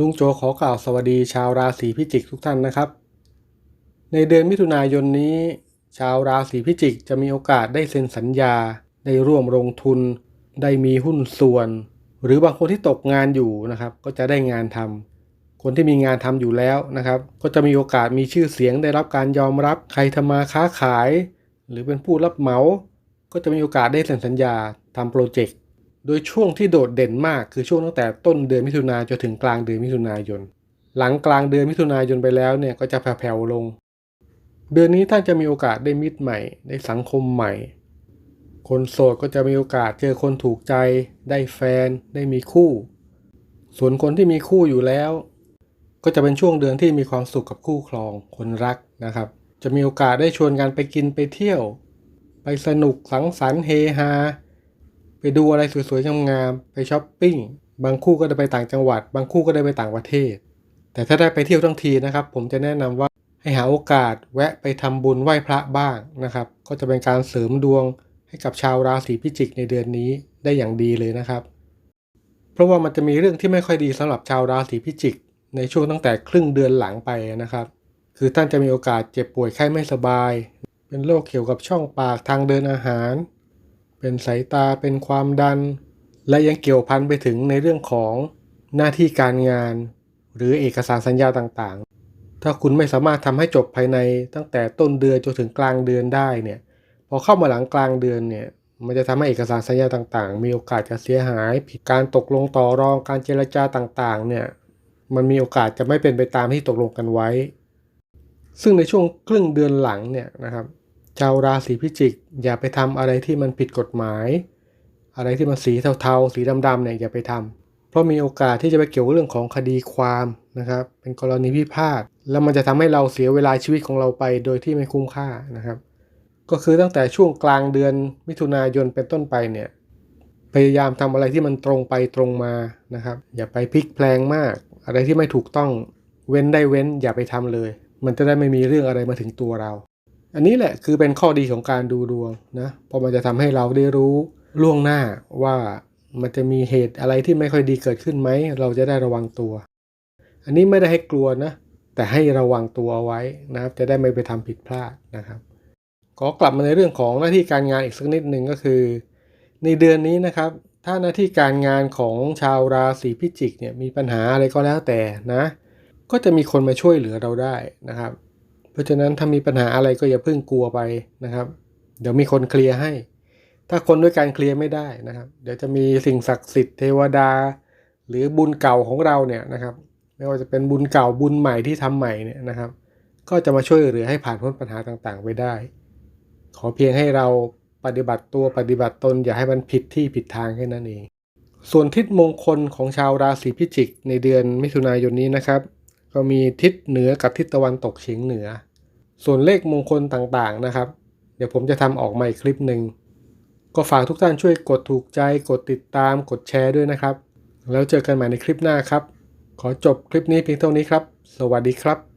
ลุงโจขอกล่าวสวัสดีชาวราศีพิจิกทุกท่านนะครับ ในเดือนมิถุนายนนี้ ชาวราศีพิจิกจะมีโอกาสได้เซ็นสัญญา ได้ร่วมลงทุน ได้มีหุ้นส่วน หรือบางคนที่ตกงานอยู่นะครับ ก็จะได้งานทำคนที่มีงานทำอยู่แล้วนะครับ ก็จะมีโอกาสมีชื่อเสียงได้รับการยอมรับใครทำมาค้าขาย หรือเป็นผู้รับเหมา ก็จะมีโอกาสได้เซ็นสัญญาทำโปรเจกต์ โดยช่วงที่โดดเด่นมากคือช่วงตั้งแต่ต้นเดือนมิถุนายนจนถึงกลางเดือนมิถุนายน หลังกลางเดือนมิถุนายนไปแล้วเนี่ยก็จะแผ่วๆลง เดือนนี้ท่านจะมีโอกาสได้มิตรใหม่ได้สังคมใหม่ คนโสดก็จะมีโอกาสเจอคนถูกใจ ได้แฟน ได้มีคู่ ส่วนคนที่มีคู่อยู่แล้ว ก็จะเป็นช่วงเดือนที่มีความสุขกับคู่ครอง คนรักนะครับ จะมีโอกาสได้ชวนกันไปกินไปเที่ยว ไปสนุกสังสรรค์เฮฮา ไปดูอะไรสวยๆงามๆไปช้อปปิ้งบางคู่ก็ได้ไปต่างจังหวัด บางคู่ก็ได้ไปต่างประเทศ แต่ถ้าได้ไปเที่ยวทั้งทีนะครับ ผมจะแนะนำว่าให้หาโอกาสแวะไปทำบุญไหว้พระบ้างนะครับ ก็จะเป็นการเสริมดวงให้กับชาวราศีพิจิกในเดือนนี้ได้อย่างดีเลยนะครับ เพราะว่ามันจะมีเรื่องที่ไม่ค่อยดีสำหรับชาวราศีพิจิก ในช่วงตั้งแต่ครึ่งเดือนหลังไปนะครับ คือท่านจะมีโอกาสเจ็บป่วยไข้ไม่สบาย เป็นโรคเกี่ยวกับช่องปากทางเดินอาหาร เป็นสายตาเป็นความดัน และยังเกี่ยวพันไปถึงในเรื่องของหน้าที่การงาน หรือเอกสารสัญญาต่างๆ ถ้าคุณไม่สามารถทำให้จบภายในตั้งแต่ต้นเดือนจนถึงกลางเดือนได้เนี่ยพอเข้ามาหลังกลางเดือนเนี่ยมันจะทำให้เอกสารสัญญาต่างๆ มีโอกาสจะเสียหาย ผิดการตกลงต่อรองการเจรจาต่างๆเนี่ยมันมีโอกาสจะไม่เป็นไปตามที่ตกลงกันไว้ ซึ่งในช่วงครึ่งเดือนหลังเนี่ยนะครับ ชาวราศีพิจิก อย่าไปทำอะไรที่มันผิดกฎหมาย อะไรที่มันสีเทาๆ สีดำๆเนี่ยอย่าไปทำเพราะมีโอกาสที่จะไปเกี่ยวเรื่องของคดีความนะครับ เป็นกรณีพิพาทแล้วมันจะทำให้เราเสียเวลาชีวิตของเราไปโดยที่ไม่คุ้มค่านะครับ ก็คือตั้งแต่ช่วงกลางเดือนมิถุนายนเป็นต้นไปเนี่ยพยายามทำอะไรที่มันตรงไปตรงมานะครับ อย่าไปพลิกแพลงมาก อะไรที่ไม่ถูกต้องเว้นได้เว้นอย่าไปทำเลย มันจะได้ไม่มีเรื่องอะไรมาถึงตัวเรา อันนี้แหละคือเป็นข้อดีของการดูดวงนะเพราะมันจะทำให้เราได้รู้ล่วงหน้าว่ามันจะมีเหตุอะไรที่ไม่ค่อยดีเกิดขึ้นไหม เราจะได้ระวังตัว อันนี้ไม่ได้ให้กลัวนะ แต่ให้ระวังตัวเอาไว้นะครับ จะได้ไม่ไปทำผิดพลาดนะครับขอกลับมาในเรื่องของหน้าที่การงานอีกสักนิดหนึ่งก็คือ ในเดือนนี้นะครับ ถ้าหน้าที่การงานของชาวราศีพิจิกเนี่ยมีปัญหาอะไรก็แล้วแต่นะ ก็จะมีคนมาช่วยเหลือเราได้นะครับ เพราะฉะนั้นถ้ามีปัญหาอะไรก็อย่าเพิ่งกลัวไปนะครับ เดี๋ยวมีคนเคลียร์ให้ ถ้าคนด้วยการเคลียร์ไม่ได้นะครับ เดี๋ยวจะมีสิ่งศักดิ์สิทธิ์เทวดา หรือบุญเก่าของเราเนี่ยนะครับไม่ว่าจะเป็นบุญเก่าบุญใหม่ที่ทำใหม่เนี่ยนะครับ ก็จะมาช่วยเหลือให้ผ่านพ้นปัญหาต่างๆ ไปได้ ขอเพียงให้เราปฏิบัติตัวปฏิบัติตนอย่าให้มันผิดที่ผิดทางแค่นั้นเอง ส่วนทิศมงคลของชาวราศีพิจิกในเดือนมิถุนายนนี้นะครับ ก็มีทิศเหนือกับทิศตะวันตกเฉียงเหนือ ส่วนเลขมงคลต่างๆนะครับ เดี๋ยวผมจะทำออกมาอีกคลิปหนึ่งก็ฝากทุกท่านช่วยกดถูกใจ กดติดตาม กดแชร์ด้วยนะครับ แล้วเจอกันใหม่ในคลิปหน้าครับ ขอจบคลิปนี้เพียงเท่านี้ครับ สวัสดีครับ